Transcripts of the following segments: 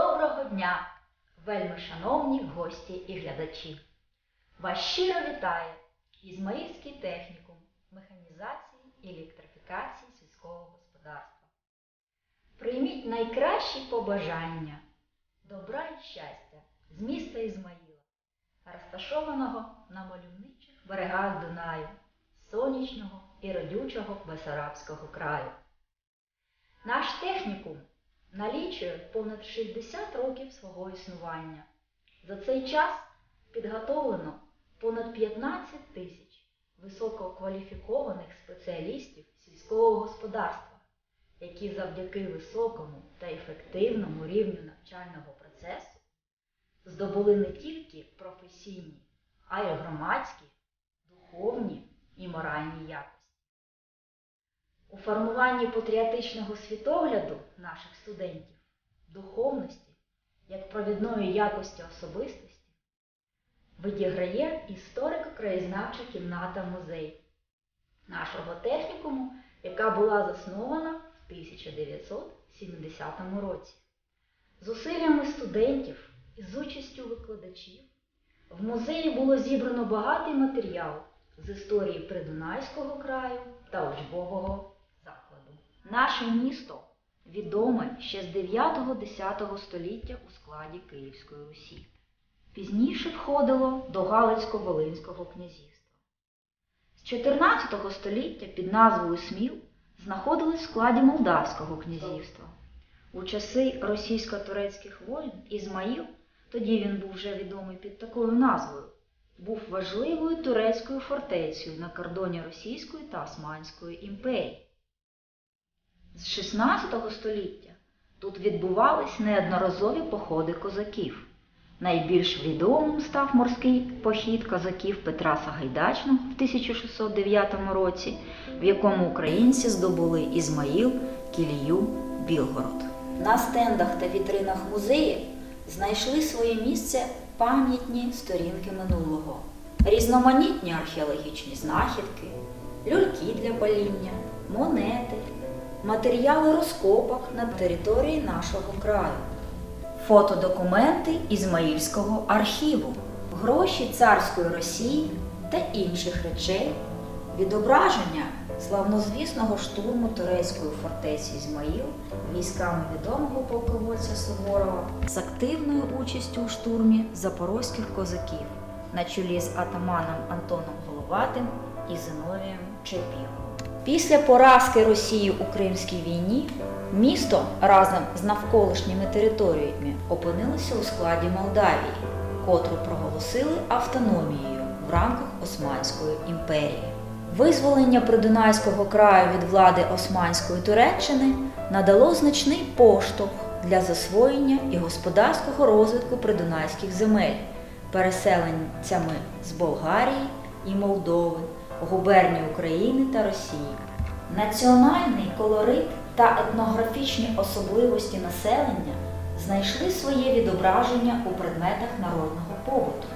Доброго дня, вельми шановні гості і глядачі! Вас щиро вітає Ізмаїльський технікум механізації і електрифікації сільського господарства. Прийміть найкращі побажання, добра і щастя з міста Ізмаїла, розташованого на мальовничих берегах Дунаю, сонячного і родючого Бесарабського краю. Наш технікум налічує понад 60 років свого існування. За цей час підготовлено понад 15 тисяч висококваліфікованих спеціалістів сільського господарства, які завдяки високому та ефективному рівню навчального процесу здобули не тільки професійні, а й громадські, духовні і моральні якості. У формуванні патріотичного світогляду наших студентів, духовності, як провідної якості особистості, відіграє історико-краєзнавча кімната музей нашого технікуму, яка була заснована в 1970 році. Зусиллями студентів і з участю викладачів в музеї було зібрано багатий матеріал з історії Придунайського краю та учбового. Наше місто відоме ще з 9-10 століття у складі Київської Русі. Пізніше входило до Галицько-Волинського князівства. З 14 століття під назвою Сміл знаходилось в складі Молдавського князівства. У часи російсько-турецьких воєн Ізмаїл, тоді він був вже відомий під такою назвою, був важливою турецькою фортецею на кордоні Російської та Османської імперії. З 16 століття тут відбувались неодноразові походи козаків. Найбільш відомим став морський похід козаків Петра Сагайдачного в 1609 році, в якому українці здобули Ізмаїл, Кілію, Білгород. На стендах та вітринах музею знайшли своє місце пам'ятні сторінки минулого, різноманітні археологічні знахідки, люльки для паління, монети, матеріали розкопок на території нашого краю, фотодокументи Ізмаїльського архіву, гроші царської Росії та інших речей, відображення славнозвісного штурму турецької фортеці Ізмаїл військами відомого полководця Суворова з активною участю у штурмі запорозьких козаків на чолі з атаманом Антоном Головатим і Зиновієм Чепігом. Після поразки Росії у Кримській війні місто разом з навколишніми територіями опинилося у складі Молдавії, котру проголосили автономією в рамках Османської імперії. Визволення Придунайського краю від влади Османської Туреччини надало значний поштовх для засвоєння і господарського розвитку придунайських земель переселенцями з Болгарії і Молдови, губерній України та Росії. Національний колорит та етнографічні особливості населення знайшли своє відображення у предметах народного побуту,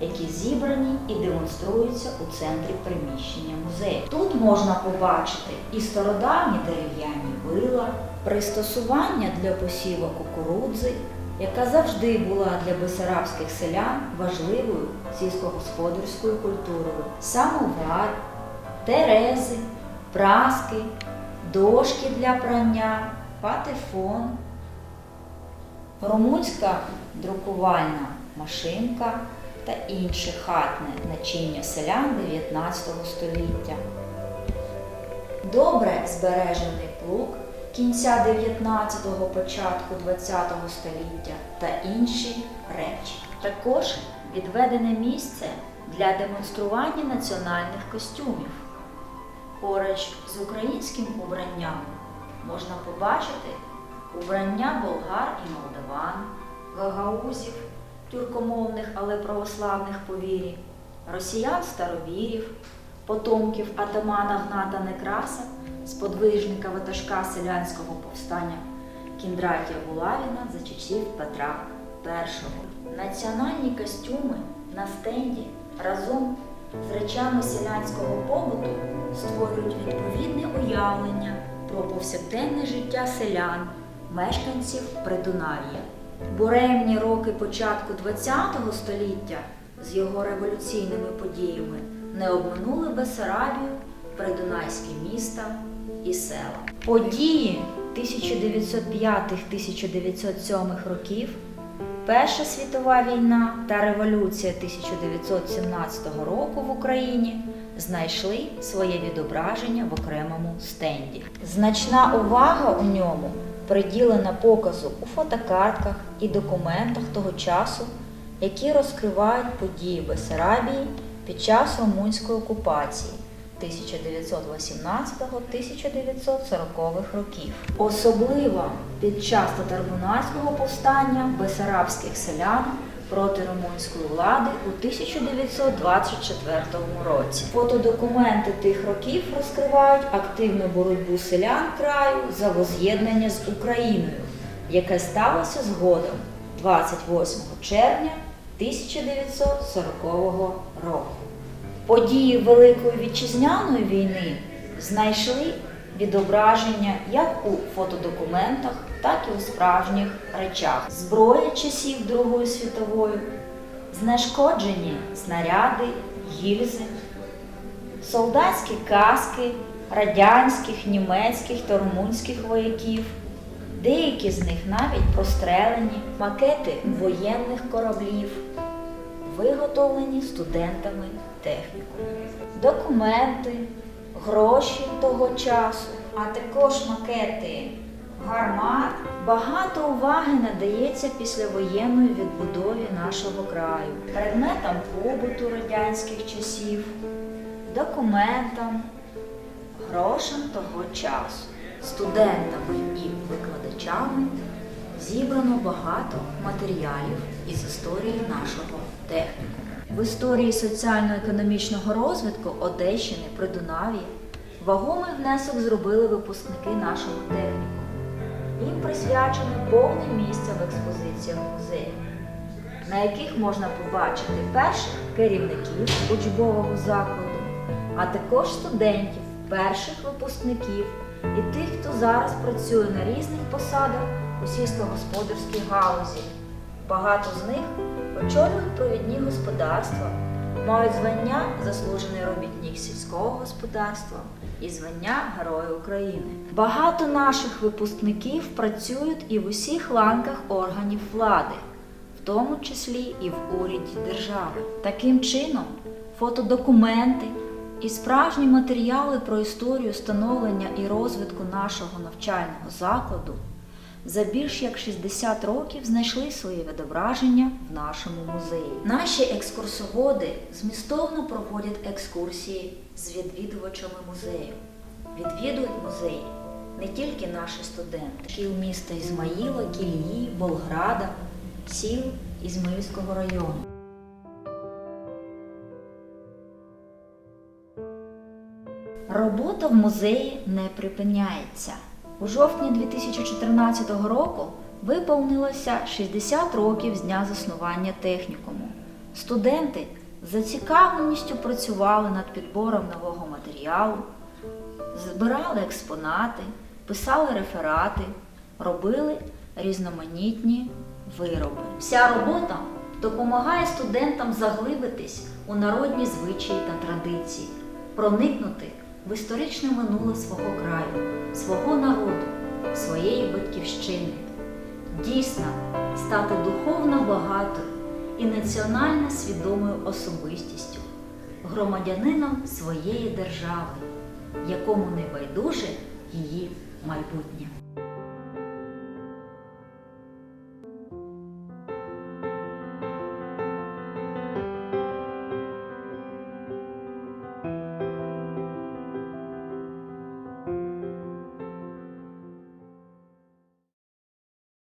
які зібрані і демонструються у центрі приміщення музею. Тут можна побачити і стародавні дерев'яні вила, пристосування для посіву кукурудзи, яка завжди була для бесарабських селян важливою сільськогосподарською культурою, самовар, терези, праски, дошки для прання, патефон, румунська друкувальна машинка та інше хатне начиння селян 19 століття. Добре збережений плуг кінця 19-го, початку 20-го століття та інші речі. Також відведене місце для демонстрування національних костюмів. Поруч з українським убранням можна побачити убрання болгар і молдаван, гагаузів, тюркомовних, але православних повірів, росіян старовірів, потомків атамана Гната Некраса, сподвижника ватажка селянського повстання Кіндратія Булавіна за часів Петра І. Національні костюми на стенді разом з речами селянського побуту створюють відповідне уявлення про повсякденне життя селян, мешканців Придунав'я. Буремні роки початку ХХ століття з його революційними подіями не обминули Бесарабію, придунайські міста і села. Події 1905-1907 років, Перша світова війна та революція 1917 року в Україні знайшли своє відображення в окремому стенді. Значна увага у ньому приділена показу у фотокартках і документах того часу, які розкривають події Бесарабії під час румунської окупації 1918-1940 років. Особливо під час татарбунарського повстання бесарабських селян проти румунської влади у 1924 році. Фотодокументи тих років розкривають активну боротьбу селян краю за воз'єднання з Україною, яке сталося згодом 28 червня 1940 року. Події Великої вітчизняної війни знайшли відображення як у фотодокументах, так і у справжніх речах. Зброя часів Другої світової, знешкоджені снаряди, гільзи, солдатські каски радянських, німецьких та румунських вояків. Деякі з них навіть прострелені, макети воєнних кораблів, виготовлені студентами техніку, документи, гроші того часу, а також макети гармат. Багато уваги надається післявоєнної відбудові нашого краю, предметам побуту радянських часів, документам, грошам того часу, студентами і викладачами зібрано багато матеріалів із історії нашого техніку. В історії соціально-економічного розвитку Одещини Придунав'я вагомий внесок зробили випускники нашого техніку. Їм присвячено повне місце в експозиціях музею, на яких можна побачити перших керівників учбового закладу, а також студентів, перших випускників і тих, хто зараз працює на різних посадах у сільськогосподарській галузі. Багато з них очолюють провідні господарства, мають звання заслужений робітник сільського господарства і звання Героя України. Багато наших випускників працюють і в усіх ланках органів влади, в тому числі і в уряді держави. Таким чином, фотодокументи і справжні матеріали про історію становлення і розвитку нашого навчального закладу за більш як 60 років знайшли своє відображення в нашому музеї. Наші екскурсоводи змістовно проводять екскурсії з відвідувачами музею. Відвідують музей не тільки наші студенти, шкіл міста Ізмаїла, Кілії, Болграда, сіл Ізмаїльського району. Робота в музеї не припиняється. У жовтні 2014 року виповнилося 60 років з дня заснування технікуму. Студенти з зацікавленістю працювали над підбором нового матеріалу, збирали експонати, писали реферати, робили різноманітні вироби. Вся робота допомагає студентам заглибитись у народні звичаї та традиції, проникнути в історичне минуле свого краю, свого народу, своєї батьківщини, дійсно стати духовно багатою і національно свідомою особистістю, громадянином своєї держави, якому не байдуже її майбутнє.